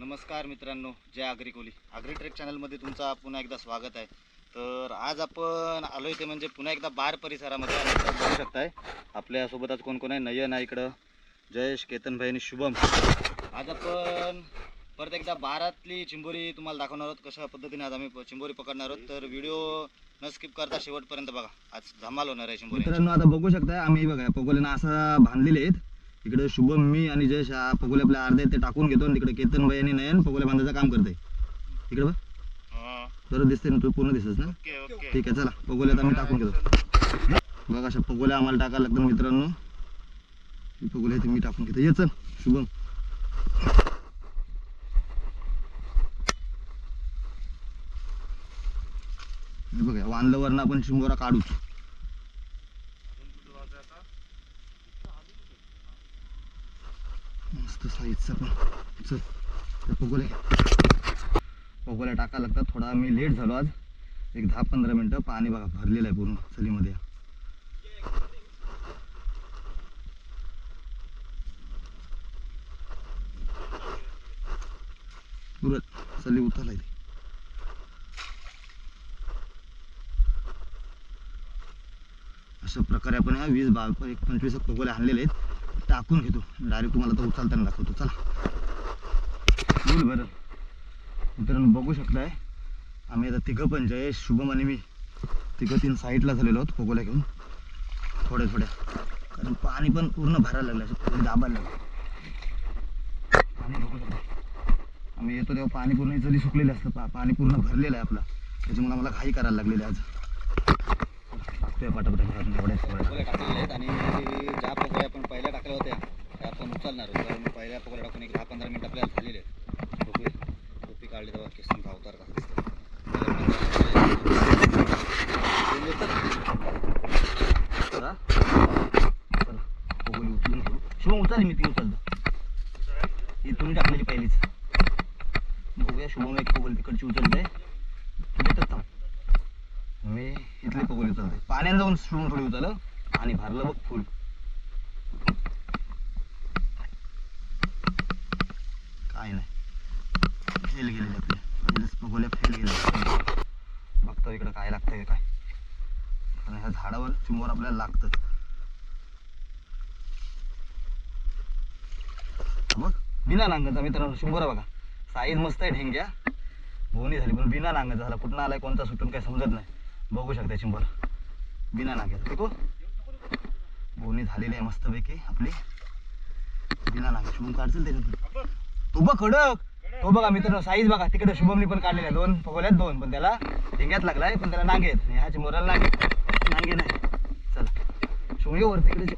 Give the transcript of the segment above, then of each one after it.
नमस्कार मित्रांनो जय आगरी कोली. आगरी ट्रेक चॅनलमध्ये तुमचा पुन्हा एकदा स्वागत आहे. तर आज आपण आलो इथे म्हणजे पुन्हा एकदा बार परिसरामध्ये बघू शकताय आपल्यासोबत आज कोण कोण आहे? नयन आहे इकडं. जयेश केतनभाई आणि शुभम. आज आपण परत एकदा बारातली चिंबोरी तुम्हाला दाखवणार आहोत कशा पद्धतीने आज आम्ही चिंबोरी पकडणार आहोत. तर व्हिडिओ न स्किप करता शेवटपर्यंत बघा. आज धमाल होणार आहे चिंबोरी. मित्रांनो आता बघू शकताय आम्ही बघा पगोल्यानं असं बांधलेले आहेत. इकडे शुभम मी आणि जयश हा पगोले आपल्या अर्धे ते टाकून घेतो आणि तिकडे केतन भाई आणि नयन पगोल्या बांधायचं काम करते. इकडे बघ. बरं दिसते ना तू पूर्ण दिसत ना? ठीक आहे चला पगोल्या मी टाकून घेतो. बघा अशा पगोल्या आम्हाला टाकायला लागतात मित्रांनो. ही पगोल्या मी टाकून घेतो. ये चल शुभम. हे बघा वांदल्यावरनं आपण चिंबोरा काढूच मस्त साईजचा पण. चल त्या पगोल्या पगोल्या टाका लागतात. थोडा मी लेट झालो आज. एक दहा पंधरा मिनटं पाणी बघा भरलेलं आहे पूर्ण चलीमध्ये. पुरत चली उतरला इथे अशा प्रकारे आपण या वीस बावीस एक पंचवीस पगोल्या आणलेले आहेत. टाकून घेतो. डायरेक्ट तुम्हाला तो उचलताना दाखवतो. चला. बोल बरं. मित्रांनो बघू शकताय आम्ही आता तिघं पण जय शुभम आणि मी तिघं तीन साईडला झालेलो आहोत पगोल्या घेऊन. थोड्या थोड्या. कारण पाणी पण पूर्ण भरायला लागलं असं दाबायला लागलं. पाणी बघू शकता. आम्ही येतो तेव्हा पाणी पूर्ण जरी सुकलेलं असतं पा पाणी पूर्ण भरलेलं आहे आपलं. त्याच्यामुळे आम्हाला घाई करायला लागलेली आहे आज. टाकतोय पटापट एवढ्या आणि ज्या पगोल्या आपण पहिल्या टाकल्या होत्या त्या आपण उचलणार कारण पहिल्या पगोल्या टाकून एक दहा पंधरा मिनिट आपल्याला झालेले आहेत. बघूया. टोपी काढली तेव्हा केसन धावतार का चला चला पगोली उचलून घेऊ शुभम उचल मी ती उचलतो ही तुम्ही टाकलेली पहिलीच बघूया शुभम एक पगोली तिकडची उचलते तुम्ही तर थांब मी पगोली पाण्याने जाऊन शुभम थोडी उचल आणि भरलं बघ फुल. काय नाही. फेल गेलेले आपले. म्हणजे पगोल्या फेल गेले बघतो इकडं काय लागतंय काय. कारण ह्या झाडावर चिमोर आपल्याला लागतं बघ बिना नांगाचा मित्रांनो शिंबोरा बघा. साईज मस्त आहे ढेंग्या. बोनी झाली पण बिना नांगाचा झाला. कुठं आलाय कोणता सुटून काही समजत नाही. बघू शकता चिंबोरा बिना नांग्याचा ठीक हो? बोनी झालेली आहे मस्तपैकी आपली. बिना नांगा शुभम काढतील त्याच्यातून. तो बघ खडक. तो बघा मित्रांनो साईज बघा. तिकडे शुभमनी पण काढलेला आहे दोन पकवल्यात दोन. पण त्याला ढेंग्यात लागलाय पण त्याला नांगे आहेत. ह्या चिंबोराला नांगे नांगे नाही. चला. शुभम वर तिकडे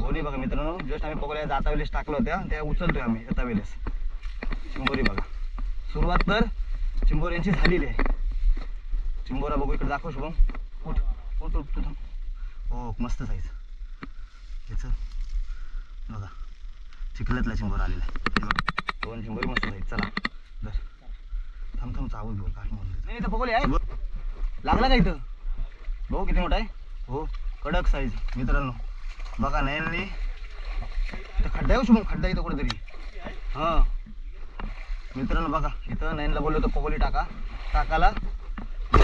बोनी बघा मित्रांनो. जस्ट आम्ही पकवल्या जाता वेळेस टाकलं होत्या. त्या उचलतोय आम्ही येता वेळेस. चिंबोरी बघा. सुरुवात तर चिंबोऱ्यांची झालेली आहे. चिंबोरा बघू इकडे दाखव शुभम. उठ. उठ उठ तू. हो मस्त साईज याचं बघा. चिखल्यातला चिंबोरा आलेला आहे. हे बघ. दोन चिंबोरी मस्त साईज चला. धर. थांब थांब चावू घेऊ. काय म्हणून नाही इथं पगोली आहे लागला का इथं? भाऊ किती मोठा आहे. हो. कडक साईज मित्रांनो बघा इथं खड्डा आहे शुभम. खड्डा इथं कुठेतरी. हां. मित्रांनो बघा. इथं नयनला बोललो होतो पगोली टाका. टाकाला बघू हे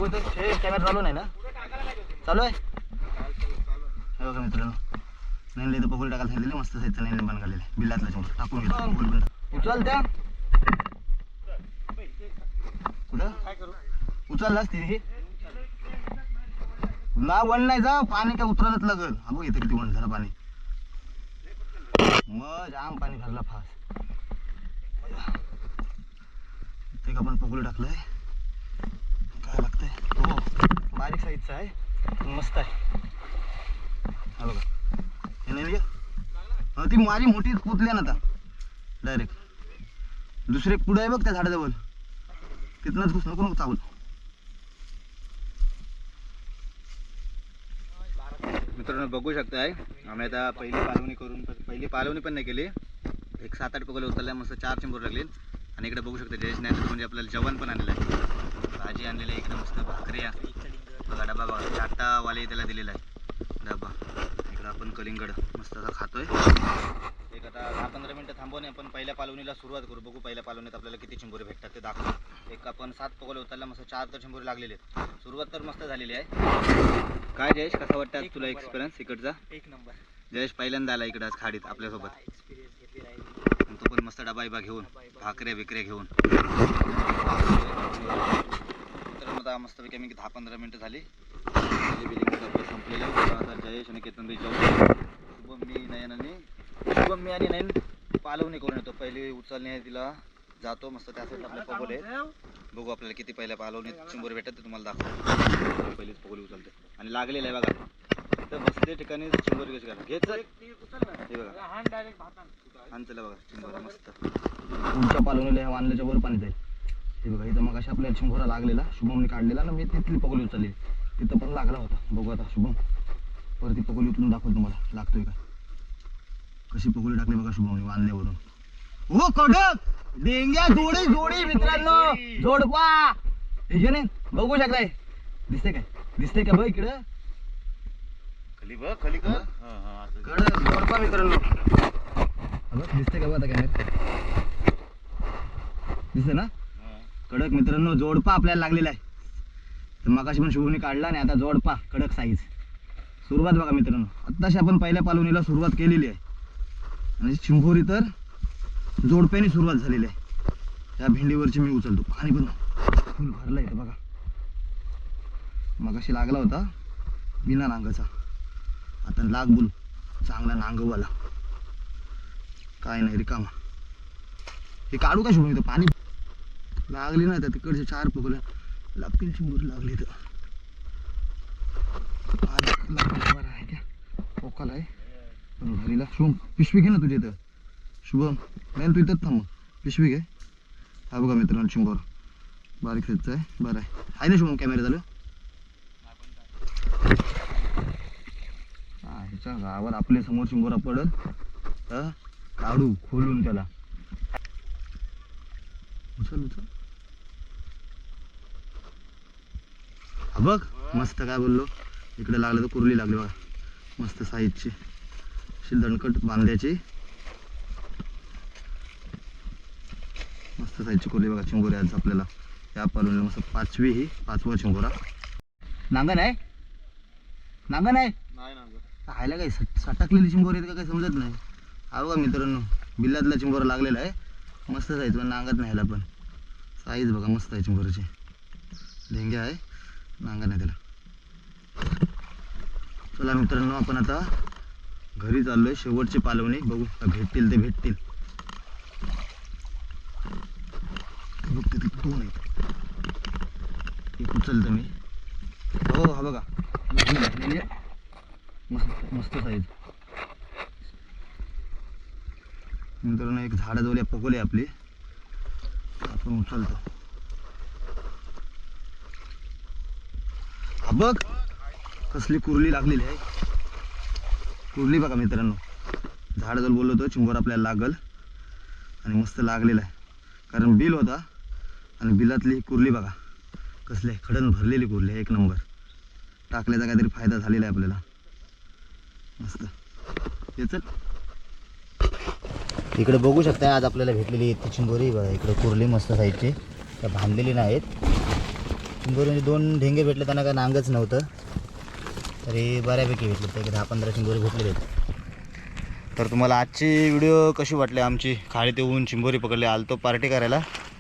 कॅमेरा चालू नाही ना? चालू आहे? हे बघा मित्रांनो नयनला इथं पगोली टाकायला सांगितलेली मस्त साईजचं आहे. बिल्लातला चिंबोर टाकून घेतो. उचल त्या. कुठं? उचललास ना वन नाही जा पाणी काय उतरतच लागल. बघ इथे किती वन झालं पाणी. मग जाम पाणी भरलं फास का आपण पगोली टाकलंय काय लागतंय हो बारीक आहे. मस्त आहे. हा बघा. हे नाही ती माझी मोठी पुतली ना आता. डायरेक्ट दुसरे पुढे आहे बघ त्या झाडाजवळ. तिथनंच घुस नको नको चावल मित्रांनो बघू शकताय आम्ही आता पहिली पालवणी करून पहिली पालवणी पण नाही केली. एक सात आठ पगोले उतरल्या मस्त चार चिंबोर लागले. आणि इकडे बघू शकता जयेश नाही म्हणजे आपल्याला जेवण पण आणलं आहे. भाजी आणलेली आहे इकडे मस्त भाकरी बघा डबा बघा. चारटावाले त्याला दिलेला आहे. डबा. इकडं आपण कलिंगड मस्त असा खातोय. एक एक आता दहा पंधरा मिनटं थांबवून आपण पहिल्या पालवणीला सुरुवात करू. बघू पहिल्या पालवणीत आपल्याला किती चिंबोरी भेटतात ते दाखवू. एक आपण सात पगोले उतरल्या मस्त चार तर चिंबोरी लागलेले आहेत. सुरुवात तर मस्त झालेली आहे. काय जयेश कसा वाटतं आज तुला एक्सपिरियन्स इकडचा? एक नंबर. जयेश पहिल्यांदा आला इकडं आज खाडीत आपल्यासोबत. तो पण मस्त डबा बिबा घेऊन भाकऱ्या बिकऱ्या घेऊन. तर मग आता मस्तपैकी आम्ही दहा पंधरा मिनटं झाली. बिलिंग आपलं संपलेलं आहे. आता जयेश आणि केतन जाऊ शुभम मी नयन आणि शुभम मी आणि नयन पालवणी करून येतो. पहिली उचलणे आहे तिला. जातो मस्त त्या साईडला आपले पगोले आहेत. बघू आपल्याला किती पहिल्या पालवणी चिंबोरी भेटतात ते तुम्हाला दाखवतो. पहिलीच पगोली उचलते. आणि लागलेलं आहे बघा. तर बसते ठिकाणी चिंबोरी कशी घाला घेत हे बघा. भातात आणलं बघा. चिंबोरा मस्त. पुढच्या पालवणीला ह्या वानल्याच्या वर पाणी जाईल. हे बघा इथं मग आपल्याला चिंबोरा लागलेला शुभमने काढलेला ना मी तिथली पगोली उचलली. तिथं पण लागला होता. बघू आता शुभम. वरती पगोली उचलून दाखवतो तुम्हाला. लागतोय का? कशी पगोली टाकली बघा शुभमने वानल्यावरून हो कडक! डेंग्या जोडी जोडी मित्रांनो! जोडपा! हे नाही बघू शकताय. दिसते काय? दिसते का बघ इकडं? खाली बघ खाली कर. कडक जोडपा मित्रांनो. दिसते का बघ आता कॅमेरा दिसते ना. कडक मित्रांनो जोडपा आपल्याला लागलेला आहे. तर मगाशी पण शुभने काढला आणि आता जोडपा कडक साईज सुरुवात बघा मित्रांनो. आत्ताशी आपण पहिल्या पालवणीला सुरुवात केलेली आहे. आणि चिंभोरी तर जोडप्याने सुरुवात झालेली आहे. त्या भेंडीवरची मी उचलतो. पाणी पण फुल भरलं इथं बघा. मगाशी लागला होता बिना नांगाचा आता लाग बुल चांगला नांगवाला काय नाही रिकामा. हे काढू का शुभ इथं पाणी लागली ना त्या तिकडचे चार पकडल्या लागतील चिंबूर लागली तर. आज लागली बरं आहे का? पोकाला आहे घरीला शुभम पिशवी घे ना तुझ्या इथं. शुभम नाही तू इथंच थांब. पिशवी घे. हा बघा मित्रांनो चिंबोर बारीक खेळचं आहे बरं आहे. आहे ना शुभम कॅमेरा झालं? ह्याच्या गावात आपल्यासमोर चिंबोरा पडल. काढू खोलून त्याला. उचल उचल. बघ मस्त काय बोललो? इकडे लागलं तर कुरली लागली बघा. मस्त साईजची. अशी दणकट बांध्याची मस्त साईजची कुरली बघा चिंगोरी आज आपल्याला. या पालवणीला मस्त पाचवी ही पाचवा चिंगोरा. नांगण आहे? नांगण आहे. खायला काय सट सटकलेली चिंबोरी आहेत का काही समजत नाही. हा बघा मित्रांनो बिल्लातला चिंबोरा लागलेला आहे. मस्त साईज पण नांगत नाही ह्याला पण. साईज बघा मस्त आहे चिंबोराची ढेंग्या आहे. नांगा नाही त्याला. चला मित्रांनो आपण आता घरी चाललोय. शेवटचे पालवणी बघू. भेटतील ते भेटतील. बघ तिथे दोन आहेत. एक उचलतो मी? हो हा बघा. मस्त मस्त साईज मित्रांनो एक झाडाजवळ पकवले आपली. आपण उचलतो. बघ. कसली कुरली लागलेली आहे. कुरली बघा मित्रांनो. झाडाजवळ बोललो होतो चिंबोर आपल्याला लागल. आणि मस्त लागलेला आहे. कारण बिल होता आणि बिलातली कुरली बघा. कसली आहे खडन भरलेली कुरली आहे एक नंबर. टाकल्याचा काहीतरी फायदा झालेला आहे आपल्याला. मस्त. याच इकडे बघू शकता आज आपल्याला भेटलेली ती चिंबोरी बघा इकडे कुरली मस्त साईडची त्या बांधलेली नाहीत. चिंबोरी म्हणजे दोन ढेंगे भेटले त्यांना काय नांगच नव्हतं. तरी बऱ्यापैकी भेटले ते दहा पंधरा चिंबोरी भेटले तर तुम्हाला आजची व्हिडिओ कशी वाटली आमची? खाडीत येऊन चिंबोरी पकडली आलतो पार्टी करायला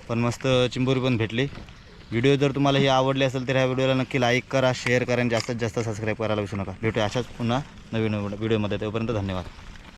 पण मस्त चिंबोरी पण भेटली. व्हिडिओ जर तुम्हाला ही आवडली असेल तर ह्या व्हिडिओला नक्की लाईक करा शेअर करा आणि जास्तीत जास्त सबस्क्राईब करायला विसरू नका. भेटूया अशाच पुन्हा नवीन व्हिडिओमध्ये. तोपर्यंत धन्यवाद.